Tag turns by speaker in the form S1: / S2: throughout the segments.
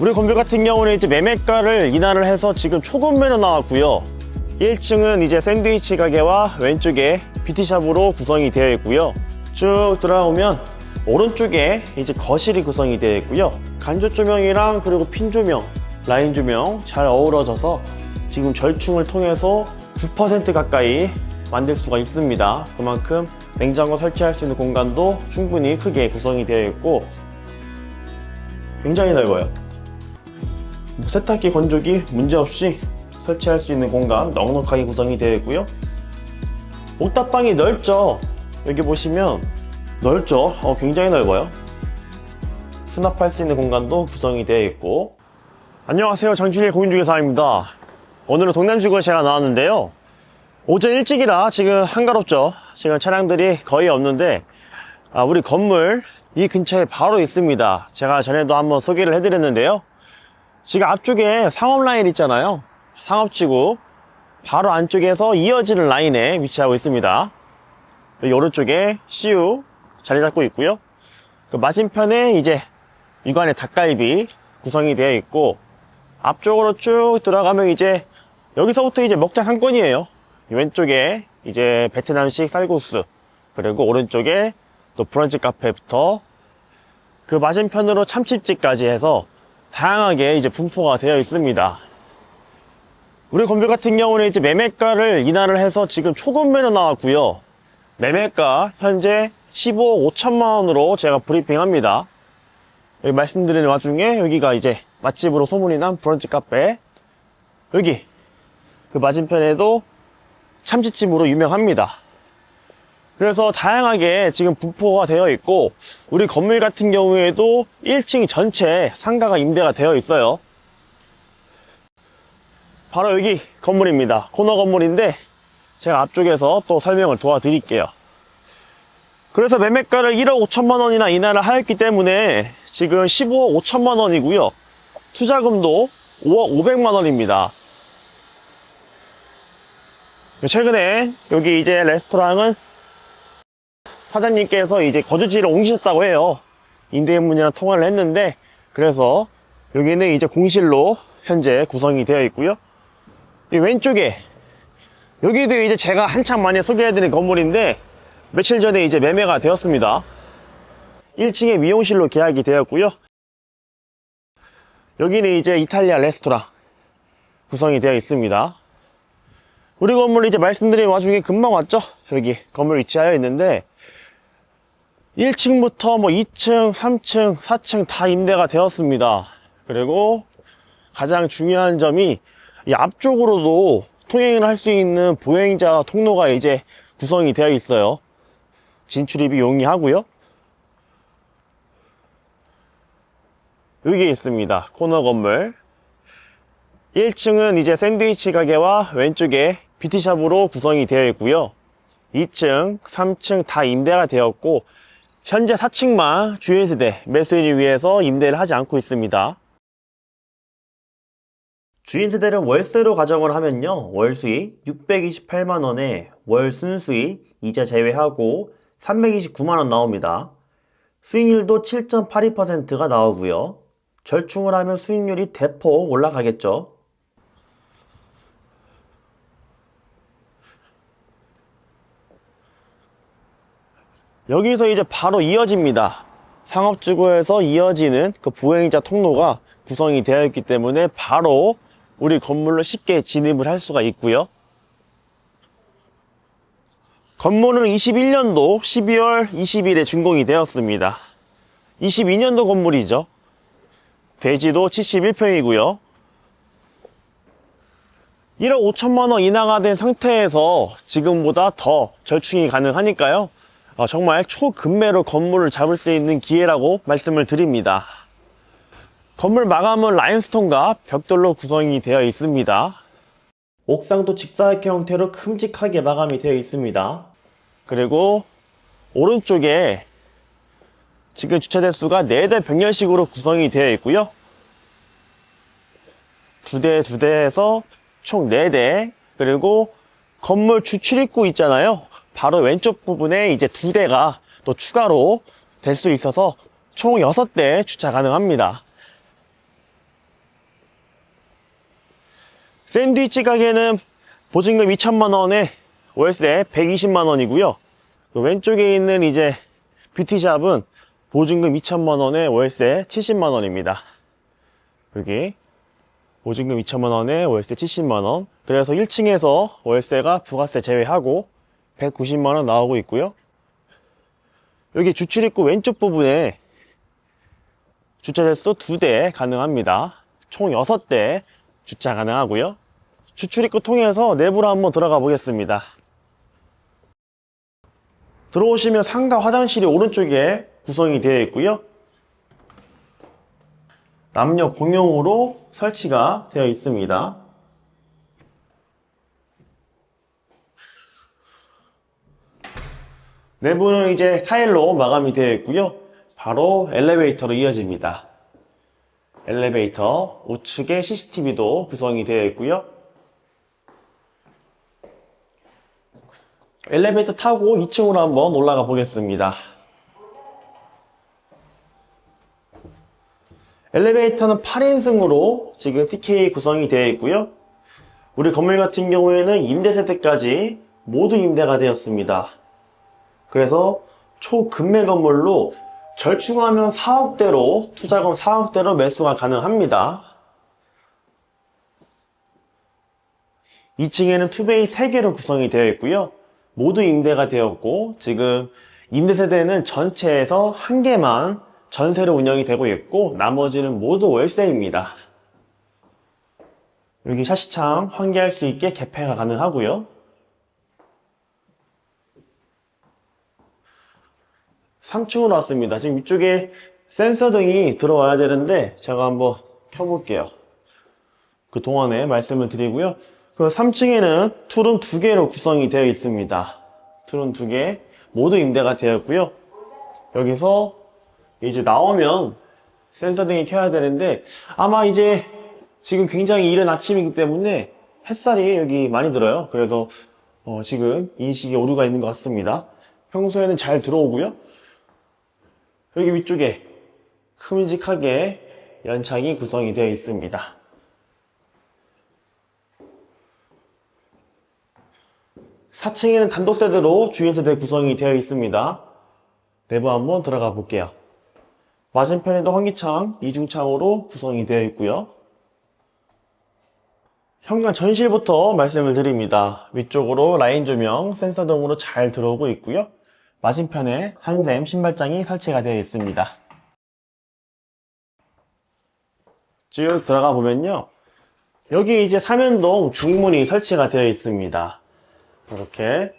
S1: 우리 건물 같은 경우는 이제 매매가를 인하를 해서 지금 초급매로 나왔고요. 1층은 이제 샌드위치 가게와 왼쪽에 뷰티샵으로 구성이 되어 있고요. 쭉 들어오면 오른쪽에 이제 거실이 구성이 되어 있고요. 간접 조명이랑 그리고 핀 조명, 라인 조명 잘 어우러져서 지금 절충을 통해서 9% 가까이 만들 수가 있습니다. 그만큼 냉장고 설치할 수 있는 공간도 충분히 크게 구성이 되어 있고 굉장히 넓어요. 뭐 세탁기 건조기 문제없이 설치할 수 있는 공간 넉넉하게 구성이 되어 있고요. 옥탑방이 넓죠. 여기 보시면 넓죠. 어, 굉장히 넓어요. 수납할 수 있는 공간도 구성이 되어 있고 안녕하세요. 장준일 공인중개사입니다. 오늘은 동남지구에 제가 나왔는데요. 오전 일찍이라 지금 한가롭죠. 지금 차량들이 거의 없는데 아, 우리 건물 이 근처에 바로 있습니다. 제가 전에도 한번 소개를 해드렸는데요. 지금 앞쪽에 상업 라인 있잖아요. 상업지구 바로 안쪽에서 이어지는 라인에 위치하고 있습니다. 여기 오른쪽에 CU 자리 잡고 있고요. 그 맞은편에 이제 육안에 닭갈비 구성이 되어 있고 앞쪽으로 쭉 들어가면 이제 여기서부터 이제 먹자 상권이에요. 왼쪽에 이제 베트남식 쌀국수 그리고 오른쪽에 또 브런치 카페부터 그 맞은편으로 참치집까지 해서 다양하게 이제 분포가 되어 있습니다. 우리 건물 같은 경우는 이제 매매가를 인하를 해서 지금 초급매로 나왔고요. 매매가 현재 15억 5천만 원으로 제가 브리핑합니다. 여기 말씀드리는 와중에 여기가 이제 맛집으로 소문이 난 브런치 카페 여기 그 맞은편에도 참치집으로 유명합니다. 그래서 다양하게 지금 분포가 되어 있고 우리 건물 같은 경우에도 1층 전체 상가가 임대가 되어 있어요. 바로 여기 건물입니다. 코너 건물인데 제가 앞쪽에서 또 설명을 도와드릴게요. 그래서 매매가를 1억 5천만 원이나 인하를 하였기 때문에 지금 15억 5천만 원이고요. 투자금도 5억 5백만 원입니다. 최근에 여기 이제 레스토랑은 사장님께서 이제 거주지를 옮기셨다고 해요. 임대인분이랑 통화를 했는데 그래서 여기는 이제 공실로 현재 구성이 되어 있고요. 이 왼쪽에 여기도 이제 제가 한참 많이 소개해드린 건물인데 며칠 전에 이제 매매가 되었습니다. 1층에 미용실로 계약이 되었고요. 여기는 이제 이탈리아 레스토랑 구성이 되어 있습니다. 우리 건물 이제 말씀드린 와중에 금방 왔죠? 여기 건물 위치하여 있는데 1층부터 뭐 2층, 3층, 4층 다 임대가 되었습니다. 그리고 가장 중요한 점이 이 앞쪽으로도 통행을 할 수 있는 보행자 통로가 이제 구성이 되어 있어요. 진출입이 용이하고요. 여기 있습니다. 코너 건물. 1층은 이제 샌드위치 가게와 왼쪽에 뷰티샵으로 구성이 되어 있고요. 2층, 3층 다 임대가 되었고 현재 4층만 주인 세대 매수인을 위해서 임대를 하지 않고 있습니다. 주인 세대를 월세로 가정을 하면요. 월 수익 628만 원에 월 순수익 이자 제외하고 329만 원 나옵니다. 수익률도 7.82%가 나오고요. 절충을 하면 수익률이 대폭 올라가겠죠. 여기서 이제 바로 이어집니다. 상업지구에서 이어지는 그 보행자 통로가 구성이 되어 있기 때문에 바로 우리 건물로 쉽게 진입을 할 수가 있고요. 건물은 21년도 12월 20일에 준공이 되었습니다. 22년도 건물이죠. 대지도 71평이고요. 1억 5천만 원 인하가 된 상태에서 지금보다 더 절충이 가능하니까요. 어, 정말 초급매로 건물을 잡을 수 있는 기회라고 말씀을 드립니다. 건물 마감은 라인스톤과 벽돌로 구성이 되어 있습니다. 옥상도 직사각 형태로 큼직하게 마감이 되어 있습니다. 그리고 오른쪽에 지금 주차 대수가 4대 병렬식으로 구성이 되어 있고요. 두 대, 두 대에서 총 4대, 그리고 건물 주출입구 있잖아요. 바로 왼쪽 부분에 이제 두 대가 또 추가로 될 수 있어서 총 6대 주차 가능합니다. 샌드위치 가게는 보증금 2천만 원에 월세 120만 원이고요. 그 왼쪽에 있는 이제 뷰티샵은 보증금 2천만 원에 월세 70만 원입니다. 여기 보증금 2천만 원에 월세 70만 원. 그래서 1층에서 월세가 부가세 제외하고 190만 원 나오고 있고요. 여기 주출입구 왼쪽 부분에 주차 대수 2대 가능합니다. 총 6대 주차 가능하고요. 주출입구 통해서 내부로 한번 들어가 보겠습니다. 들어오시면 상가 화장실이 오른쪽에 구성이 되어 있고요. 남녀 공용으로 설치가 되어 있습니다. 내부는 이제 타일로 마감이 되어 있고요. 바로 엘리베이터로 이어집니다. 엘리베이터 우측에 CCTV도 구성이 되어 있고요. 엘리베이터 타고 2층으로 한번 올라가 보겠습니다. 엘리베이터는 8인승으로 지금 TK 구성이 되어 있고요. 우리 건물 같은 경우에는 임대 세대까지 모두 임대가 되었습니다. 그래서 초급매 건물로 절충하면 4억대로 투자금 4억대로 매수가 가능합니다. 2층에는 투베이 3개로 구성이 되어 있고요. 모두 임대가 되었고 지금 임대 세대는 전체에서 한 개만 전세로 운영이 되고 있고 나머지는 모두 월세입니다. 여기 샤시창 환기할 수 있게 개폐가 가능하고요. 3층으로 왔습니다. 지금 위쪽에 센서 등이 들어와야 되는데 제가 한번 켜볼게요. 그 동안에 말씀을 드리고요. 그 3층에는 툴은 두 개로 구성이 되어 있습니다. 툴은 두 개, 모두 임대가 되었고요. 여기서 이제 나오면 센서 등이 켜야 되는데 아마 이제 지금 굉장히 이른 아침이기 때문에 햇살이 여기 많이 들어요. 그래서 어, 지금 인식에 오류가 있는 것 같습니다. 평소에는 잘 들어오고요. 여기 위쪽에 큼직하게 연창이 구성이 되어 있습니다. 사층에는 단독 세대로 주인 세대 구성이 되어 있습니다. 내부 한번 들어가 볼게요. 맞은편에도 환기창, 이중창으로 구성이 되어 있고요. 현관 전실부터 말씀을 드립니다. 위쪽으로 라인 조명, 센서 등으로 잘 들어오고 있고요. 맞은편에 한샘 신발장이 설치가 되어 있습니다. 쭉 들어가 보면요. 여기 이제 삼연동 중문이 설치가 되어 있습니다. 이렇게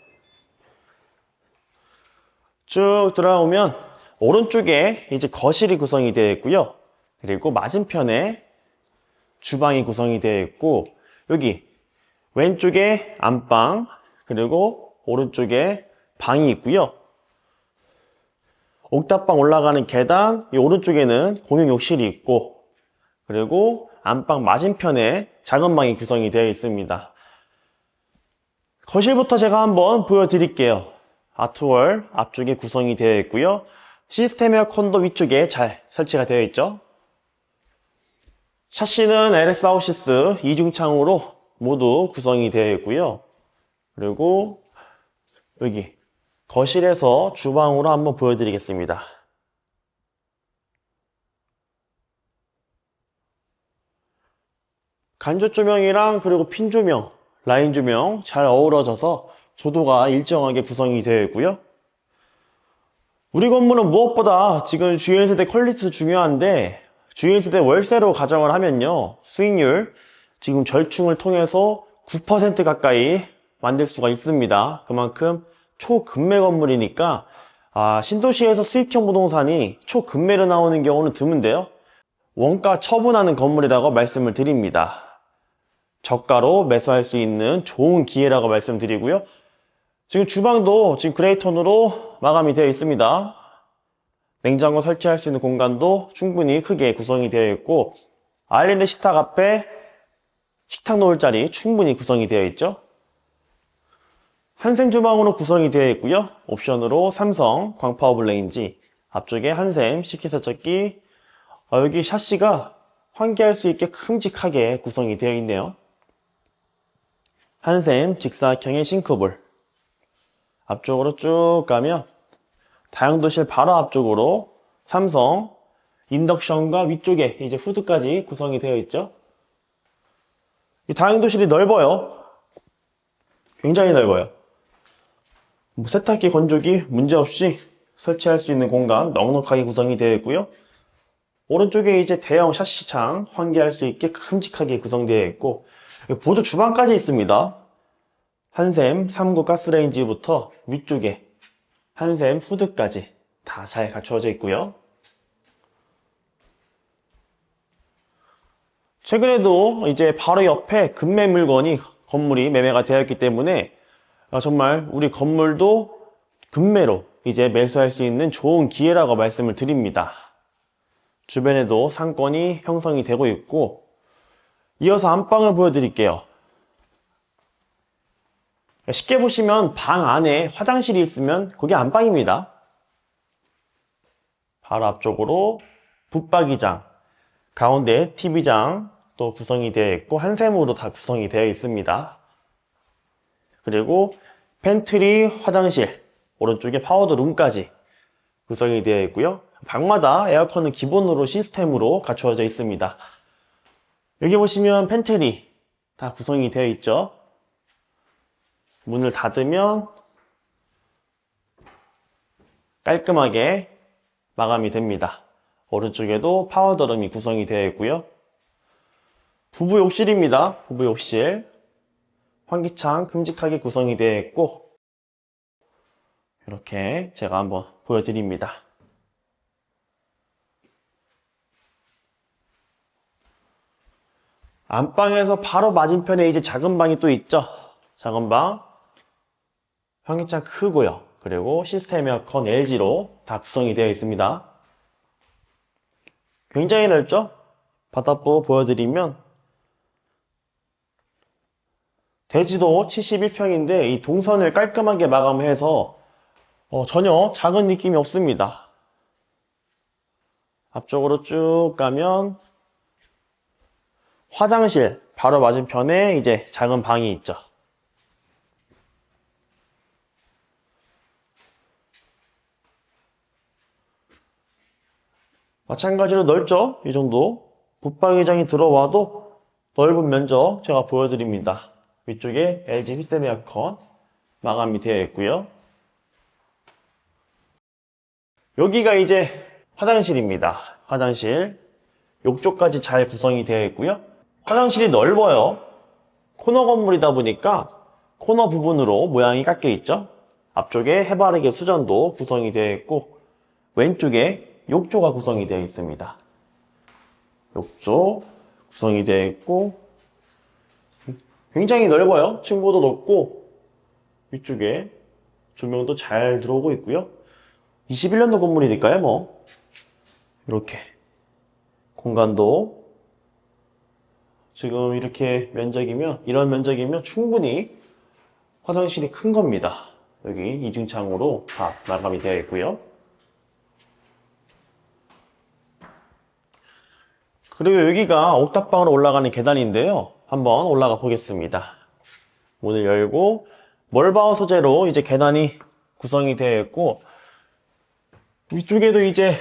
S1: 쭉 들어오면 오른쪽에 이제 거실이 구성이 되어 있고요. 그리고 맞은편에 주방이 구성이 되어 있고 여기 왼쪽에 안방 그리고 오른쪽에 방이 있고요. 옥탑방 올라가는 계단 이 오른쪽에는 공용 욕실이 있고 그리고 안방 맞은편에 작은 방이 구성이 되어 있습니다. 거실부터 제가 한번 보여드릴게요. 아트월 앞쪽에 구성이 되어 있고요. 시스템 에어컨도 위쪽에 잘 설치가 되어 있죠. 샤시는 LS 아우시스 이중창으로 모두 구성이 되어 있고요. 그리고 여기 거실에서 주방으로 한번 보여드리겠습니다. 간접 조명이랑 그리고 핀 조명, 라인 조명 잘 어우러져서 조도가 일정하게 구성이 되어 있고요. 우리 건물은 무엇보다 지금 주행 세대 퀄리티도 중요한데 주행 세대 월세로 가정을 하면요 수익률 지금 절충을 통해서 9% 가까이 만들 수가 있습니다. 그만큼 초급매 건물이니까 아, 신도시에서 수익형 부동산이 초급매로 나오는 경우는 드문데요. 원가 처분하는 건물이라고 말씀을 드립니다. 저가로 매수할 수 있는 좋은 기회라고 말씀드리고요. 지금 주방도 지금 그레이톤으로 마감이 되어 있습니다. 냉장고 설치할 수 있는 공간도 충분히 크게 구성이 되어 있고 아일랜드 식탁 앞에 식탁 놓을 자리 충분히 구성이 되어 있죠. 한샘 주방으로 구성이 되어 있고요. 옵션으로 삼성 광파워블 레인지 앞쪽에 한샘 식기세척기 어, 여기 샤시가 환기할 수 있게 큼직하게 구성이 되어 있네요. 한샘 직사각형의 싱크볼. 앞쪽으로 쭉 가면 다용도실 바로 앞쪽으로 삼성 인덕션과 위쪽에 이제 후드까지 구성이 되어 있죠. 이 다용도실이 넓어요. 굉장히 넓어요. 뭐 세탁기 건조기 문제없이 설치할 수 있는 공간 넉넉하게 구성이 되어 있고요. 오른쪽에 이제 대형 샤시창 환기할 수 있게 큼직하게 구성되어 있고 보조 주방까지 있습니다. 한샘 3구 가스레인지부터 위쪽에 한샘 후드까지 다 잘 갖추어져 있고요. 최근에도 이제 바로 옆에 금매 물건이 건물이 매매가 되었기 때문에 아, 정말 우리 건물도 금매로 이제 매수할 수 있는 좋은 기회라고 말씀을 드립니다. 주변에도 상권이 형성이 되고 있고 이어서 안방을 보여드릴게요. 쉽게 보시면 방 안에 화장실이 있으면 그게 안방입니다. 바로 앞쪽으로 붙박이장, 가운데 TV장 또 구성이 되어 있고 한샘으로 다 구성이 되어 있습니다. 그리고 팬트리 화장실, 오른쪽에 파우더 룸까지 구성이 되어 있고요. 방마다 에어컨은 기본으로 시스템으로 갖추어져 있습니다. 여기 보시면 팬트리 다 구성이 되어 있죠. 문을 닫으면 깔끔하게 마감이 됩니다. 오른쪽에도 파우더룸이 구성이 되어 있고요. 부부 욕실입니다. 부부 욕실. 환기창 큼직하게 구성이 되어 있고 이렇게 제가 한번 보여드립니다. 안방에서 바로 맞은편에 이제 작은 방이 또 있죠. 작은 방. 환기창 크고요. 그리고 시스템 에어컨 LG로 다 구성이 되어 있습니다. 굉장히 넓죠? 바닥부 보여드리면 대지도 71평인데 이 동선을 깔끔하게 마감해서 어, 전혀 작은 느낌이 없습니다. 앞쪽으로 쭉 가면 화장실 바로 맞은편에 이제 작은 방이 있죠. 마찬가지로 넓죠? 이 정도. 붙박이장이 들어와도 넓은 면적 제가 보여드립니다. 위쪽에 LG 휘센 에어컨 마감이 되어 있고요. 여기가 이제 화장실입니다. 화장실. 욕조까지 잘 구성이 되어 있고요. 화장실이 넓어요. 코너 건물이다 보니까 코너 부분으로 모양이 깎여 있죠. 앞쪽에 해바라기 수전도 구성이 되어 있고 왼쪽에 욕조가 구성이 되어 있습니다. 욕조 구성이 되어 있고 굉장히 넓어요. 층고도 높고 위쪽에 조명도 잘 들어오고 있고요. 21년도 건물이니까요, 뭐 이렇게 공간도 지금 이렇게 면적이면 이런 면적이면 충분히 화장실이 큰 겁니다. 여기 이중창으로 다 마감이 되어 있고요. 그리고 여기가 옥탑방으로 올라가는 계단인데요. 한번 올라가 보겠습니다. 문을 열고 멀바우 소재로 이제 계단이 구성이 되어 있고 위쪽에도 이제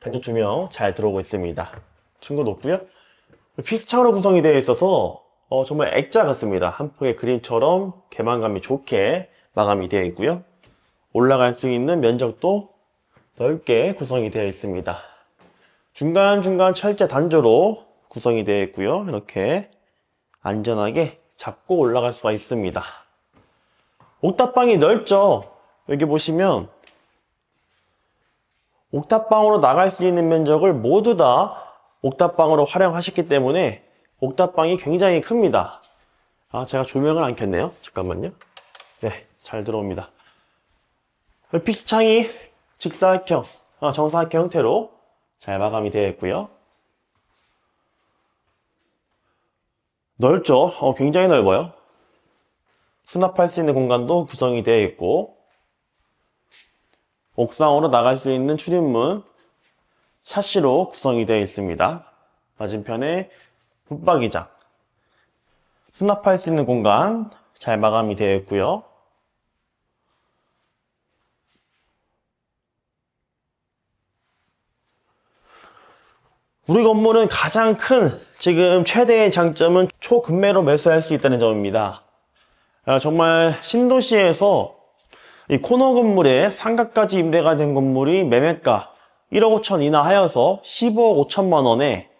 S1: 단조 조명 잘 들어오고 있습니다. 층고 높고요. 피스창으로 구성이 되어 있어서 어, 정말 액자 같습니다. 한 폭의 그림처럼 개방감이 좋게 마감이 되어 있고요. 올라갈 수 있는 면적도 넓게 구성이 되어 있습니다. 중간중간 철제 단조로 구성이 되어 있고요. 이렇게 안전하게 잡고 올라갈 수가 있습니다. 옥탑방이 넓죠? 여기 보시면 옥탑방으로 나갈 수 있는 면적을 모두 다 옥탑방으로 활용하셨기 때문에 옥탑방이 굉장히 큽니다. 아, 제가 조명을 안 켰네요. 잠깐만요. 네, 잘 들어옵니다. 피스창이 직사각형, 아, 정사각형 형태로 잘 마감이 되어 있고요. 넓죠? 어, 굉장히 넓어요. 수납할 수 있는 공간도 구성이 되어 있고 옥상으로 나갈 수 있는 출입문 샤시로 구성이 되어 있습니다. 맞은편에 붙박이장 수납할 수 있는 공간 잘 마감이 되어 있고요. 우리 건물은 가장 큰 지금 최대의 장점은 초급매로 매수할 수 있다는 점입니다. 아, 정말 신도시에서 이 코너 건물에 상가까지 임대가 된 건물이 매매가 1억 5천 이나 하여서 15억 5천만 원에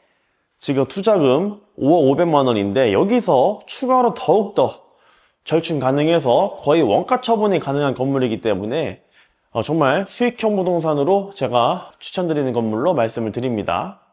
S1: 지금 투자금 5억 5백만 원인데 여기서 추가로 더욱더 절충 가능해서 거의 원가 처분이 가능한 건물이기 때문에 어, 정말 수익형 부동산으로 제가 추천드리는 건물로 말씀을 드립니다.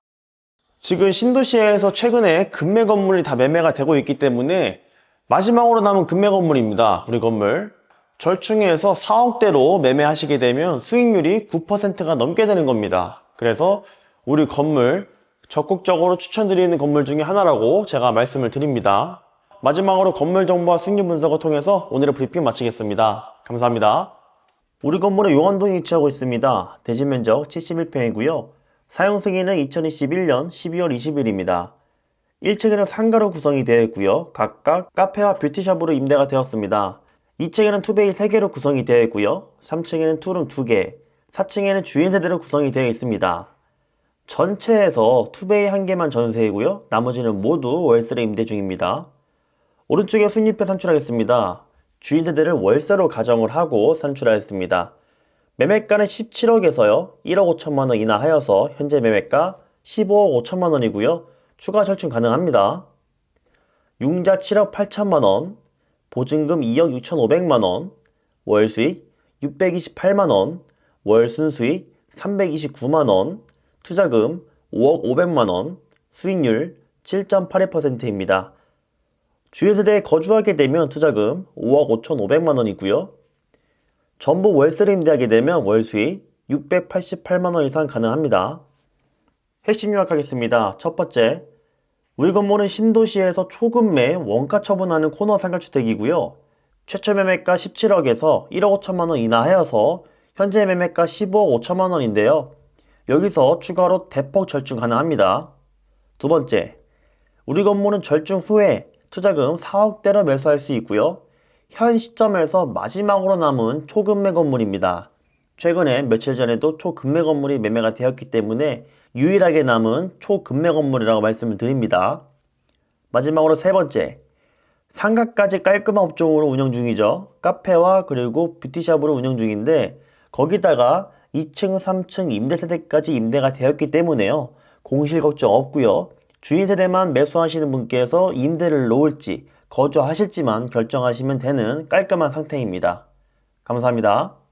S1: 지금 신도시에서 최근에 금매 건물이 다 매매가 되고 있기 때문에 마지막으로 남은 금매 건물입니다. 우리 건물. 절충해서 4억대로 매매하시게 되면 수익률이 9%가 넘게 되는 겁니다. 그래서 우리 건물 적극적으로 추천드리는 건물 중에 하나라고 제가 말씀을 드립니다. 마지막으로 건물 정보와 수익률 분석을 통해서 오늘의 브리핑 마치겠습니다. 감사합니다. 우리 건물은 용안동에 위치하고 있습니다. 대지 면적 71평이고요. 사용 승인은 2021년 12월 20일입니다. 1층에는 상가로 구성이 되어 있고요. 각각 카페와 뷰티샵으로 임대가 되었습니다. 2층에는 투베이 3개로 구성이 되어 있고요. 3층에는 투룸 2개, 4층에는 주인 세대로 구성이 되어 있습니다. 전체에서 투베이 1개만 전세이고요. 나머지는 모두 월세로 임대 중입니다. 오른쪽에 순입회 산출하겠습니다. 주인 세대를 월세로 가정을 하고 산출하였습니다. 매매가는 17억에서요. 1억 5천만 원 이나 하여서 현재 매매가 15억 5천만 원이고요. 추가 절충 가능합니다. 융자 7억 8천만 원, 보증금 2억 6천5백만 원, 월 수익 628만 원, 월 순 수익 329만 원, 투자금 5억 5백만 원, 수익률 7.82%입니다. 주유세대에 거주하게 되면 투자금 5억 5천5백만 원이고요. 전부 월세를 임대하게 되면 월 수익 688만 원 이상 가능합니다. 핵심 요약하겠습니다. 첫 번째, 우리 건물은 신도시에서 초급매 원가 처분하는 코너 상가주택이고요. 최초 매매가 17억에서 1억 5천만 원 이나 하여서 현재 매매가 15억 5천만 원인데요. 여기서 추가로 대폭 절충 가능합니다. 두 번째, 우리 건물은 절충 후에 투자금 4억대로 매수할 수 있고요. 현 시점에서 마지막으로 남은 초급매 건물입니다. 최근에 며칠 전에도 초급매 건물이 매매가 되었기 때문에 유일하게 남은 초급매 건물이라고 말씀을 드립니다. 마지막으로 세 번째, 상가까지 깔끔한 업종으로 운영 중이죠. 카페와 그리고 뷰티샵으로 운영 중인데 거기다가 2층, 3층 임대 세대까지 임대가 되었기 때문에요. 공실 걱정 없고요. 주인 세대만 매수하시는 분께서 임대를 놓을지 거주하실지만 결정하시면 되는 깔끔한 상태입니다. 감사합니다.